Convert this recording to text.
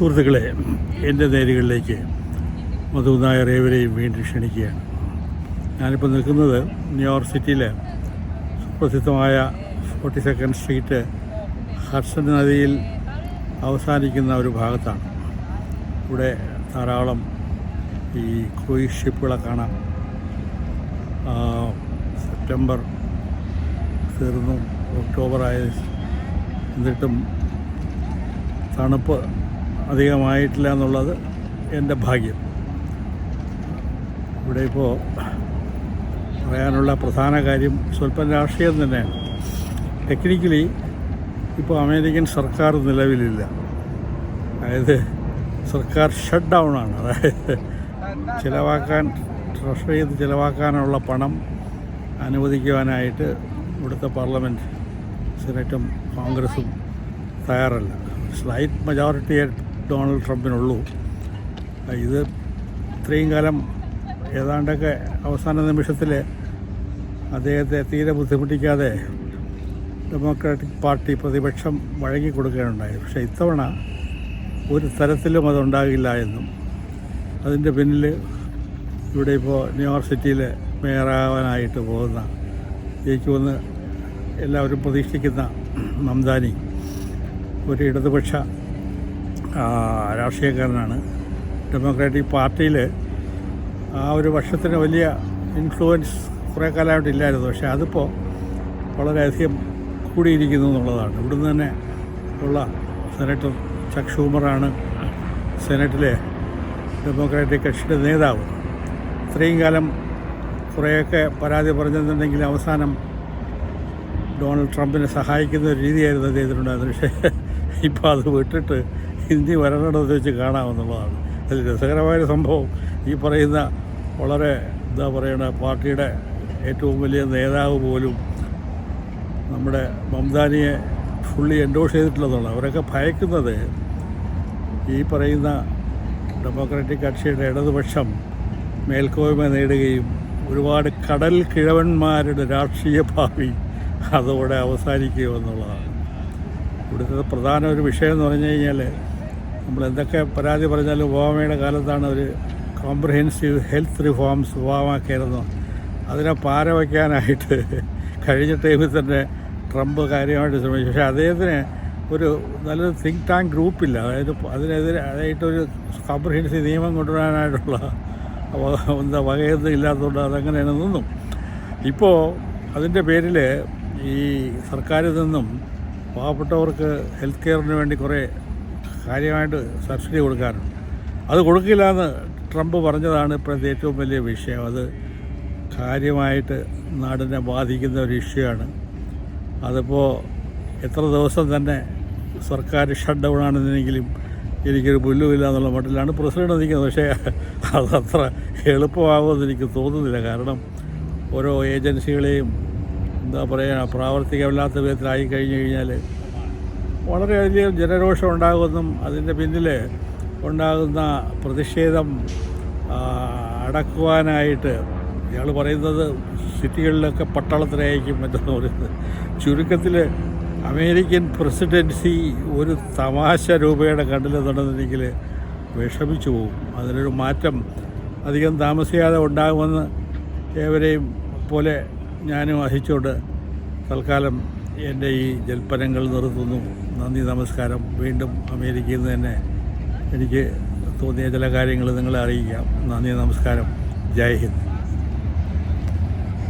സുഹൃത്തുക്കളെ എന്റെ നേരുകളിലേക്ക് മധു നായർ ഏവരെയും വീണ്ടും ക്ഷണിക്കുകയാണ്. ഞാനിപ്പോൾ നിൽക്കുന്നത് ന്യൂയോർക്ക് സിറ്റിയിലെ സുപ്രസിദ്ധമായ ഫോർട്ടി സെക്കൻഡ് സ്ട്രീറ്റ് ഹഡ്സൺ നദിയിൽ അവസാനിക്കുന്ന ഒരു ഭാഗത്താണ്. ഇവിടെ ധാരാളം ഈ ക്രൂയിസ് ഷിപ്പുകളെ കാണാം. സെപ്റ്റംബർ തീർന്നു ഒക്ടോബർ ആയ എന്നിട്ടും തണുപ്പ് അധികമായിട്ടില്ല എന്നുള്ളത് എന്റെ ഭാഗ്യം. ഇവിടെ ഇപ്പോൾ പറയാനുള്ള പ്രധാന കാര്യം സ്വല്പം രാഷ്ട്രീയം തന്നെയാണ്. ടെക്നിക്കലി ഇപ്പോൾ അമേരിക്കൻ സർക്കാർ നിലവിലില്ല. അതായത് സർക്കാർ ഷട്ട് ഡൗൺ ആണ്. അതായത് ചിലവാക്കാൻ ട്രഷറിയിൽ ചിലവാക്കാനുള്ള പണം അനുവദിക്കുവാനായിട്ട് ഇവിടുത്തെ പാർലമെന്റ് സെനറ്റും കോൺഗ്രസും തയ്യാറല്ല. സ്ലൈറ്റ് മെജോറിറ്റിയെ ഡൊണാൾഡ് ട്രംപിനുള്ളൂ. ഇത് ഇത്രയും കാലം ഏതാണ്ടൊക്കെ അവസാന നിമിഷത്തിൽ അദ്ദേഹത്തെ തീരെ ബുദ്ധിമുട്ടിക്കാതെ ഡെമോക്രാറ്റിക് പാർട്ടി പ്രതിപക്ഷം വഴങ്ങി കൊടുക്കുകയുണ്ടായി. പക്ഷേ ഇത്തവണ ഒരു തരത്തിലും അതുണ്ടാകില്ല എന്നും. അതിന്റെ പിന്നിൽ ഇവിടെ ഇപ്പോൾ ന്യൂയോർക്ക് സിറ്റിയിൽ മേയറാവാനായിട്ട് പോകുന്ന ജയിക്കുമെന്ന് എല്ലാവരും പ്രതീക്ഷിക്കുന്ന മംദാനി ഒരു ഇടതുപക്ഷ രാഷ്ട്രീയക്കാരനാണ്. ഡെമോക്രാറ്റിക് പാർട്ടിയിൽ ആ ഒരു വർഷത്തിന് വലിയ ഇൻഫ്ലുവൻസ് കുറേ കാലമായിട്ട് ഇല്ലായിരുന്നു. പക്ഷേ അതിപ്പോൾ വളരെയധികം കൂടിയിരിക്കുന്നു എന്നുള്ളതാണ്. ഇവിടുന്ന് തന്നെ ഉള്ള സെനറ്റർ ചക് ഷൂമറാണ് സെനറ്റിലെ ഡെമോക്രാറ്റിക് കക്ഷിയുടെ നേതാവ്. ഇത്രയും കാലം കുറേയൊക്കെ പരാതി പറഞ്ഞെന്നുണ്ടെങ്കിൽ അവസാനം ഡൊണാൾഡ് ട്രംപിനെ സഹായിക്കുന്ന ഒരു രീതിയായിരുന്നു അദ്ദേഹത്തിനുണ്ടായിരുന്നത്. പക്ഷേ ഇപ്പോൾ അത് വിട്ടിട്ട് ഹിന്ദി വരണമെന്ന് വെച്ച് കാണാമെന്നുള്ളതാണ്. അതിൽ രസകരമായ സംഭവം. ഈ പറയുന്ന വളരെ എന്താ പറയണ പാർട്ടിയുടെ ഏറ്റവും വലിയ നേതാവ് പോലും നമ്മുടെ മംദാനിയെ ഫുള്ളി എൻഡോഴ്സ് ചെയ്തിട്ടുള്ളതാണ്. അവരൊക്കെ ഭയക്കുന്നത് ഈ പറയുന്ന ഡെമോക്രാറ്റിക് കക്ഷിയുടെ ഇടതുപക്ഷം മേൽക്കോയ്മ നേടുകയും ഒരുപാട് കടൽ കിഴവന്മാരുടെ രാഷ്ട്രീയ ഭാവി അതോടെ അവസാനിക്കുകയോ എന്നുള്ളതാണ്. ഇവിടുത്തെ പ്രധാന ഒരു വിഷയം എന്ന് പറഞ്ഞു കഴിഞ്ഞാൽ നമ്മൾ എന്തൊക്കെ പരാതി പറഞ്ഞാലും ഒബാമയുടെ കാലത്താണ് ഒരു കോംപ്രഹെൻസീവ് ഹെൽത്ത് റിഫോംസ് ഒബാമാക്കിയിരുന്നു. അതിനെ പാര വയ്ക്കാനായിട്ട് കഴിഞ്ഞ ടൈമിൽ തന്നെ ട്രംപ് കാര്യമായിട്ട് ശ്രമിച്ചു. പക്ഷേ അദ്ദേഹത്തിന് ഒരു നല്ലൊരു തിങ്ക് ടാങ്ക് ഗ്രൂപ്പില്ല അതായത് അതിനെതിരെ അതായിട്ടൊരു കോംപ്രഹെൻസീവ് നിയമം കൊണ്ടുവരാനായിട്ടുള്ള എന്താ വകയൊന്നും ഇല്ലാത്തതുകൊണ്ട് അതങ്ങനെയാണ് നിന്നും. ഇപ്പോൾ അതിന്റെ പേരിൽ ഈ സർക്കാരിൽ നിന്നും പാവപ്പെട്ടവർക്ക് ഹെൽത്ത് കെയറിന് വേണ്ടി കുറേ കാര്യമായിട്ട് സബ്സിഡി കൊടുക്കാറുണ്ട്. അത് കൊടുക്കില്ല എന്ന് ട്രംപ് പറഞ്ഞതാണ് ഇപ്പോഴത്തെ ഏറ്റവും വലിയ വിഷയം. അത് കാര്യമായിട്ട് നാടിനെ ബാധിക്കുന്ന ഒരു ഇഷ്യൂ ആണ് അതിപ്പോൾ എത്ര ദിവസം തന്നെ സർക്കാർ ഷട്ട് ഡൗൺ ആണെന്നെങ്കിലും എനിക്കൊരു പുല്ലുമില്ല എന്നുള്ള മട്ടിലാണ് പ്രസിഡന്റ് നിൽക്കുന്നത്. പക്ഷേ അതത്ര എളുപ്പമാകുമെന്ന് എനിക്ക് തോന്നുന്നില്ല. കാരണം ഓരോ ഏജൻസികളെയും എന്താ പറയുക പ്രാവർത്തികമല്ലാത്ത വിധത്തിലായി കഴിഞ്ഞു കഴിഞ്ഞാൽ വളരെയധികം ജനരോഷം ഉണ്ടാകുമെന്നും അതിന്റെ പിന്നിൽ ഉണ്ടാകുന്ന പ്രതിഷേധം അടക്കുവാനായിട്ട് ഇയാൾ പറയുന്നത് സിറ്റികളിലൊക്കെ പട്ടാളത്തിലായിരിക്കും മറ്റെന്ന് പറയുന്നത്. ചുരുക്കത്തിൽ അമേരിക്കൻ പ്രസിഡൻസി ഒരു തമാശ രൂപയുടെ കണ്ടില്ലെന്നുണ്ടെന്നുണ്ടെങ്കിൽ വിഷമിച്ചു പോകും. അതിനൊരു മാറ്റം അധികം താമസിയാതെ ഉണ്ടാകുമെന്ന് ഏവരെയും പോലെ ഞാനും അഹിച്ചുകൊണ്ട് തൽക്കാലം എന്റെ ഈ ജൽപ്പനങ്ങൾ നിർത്തുന്നു. നന്ദി നമസ്കാരം. വീണ്ടും അമേരിക്കയിൽ നിന്ന് തന്നെ എനിക്ക് തോന്നിയ ചില കാര്യങ്ങൾ നിങ്ങളെ അറിയിക്കാം. നന്ദി നമസ്കാരം. ജയ് ഹിന്ദ്.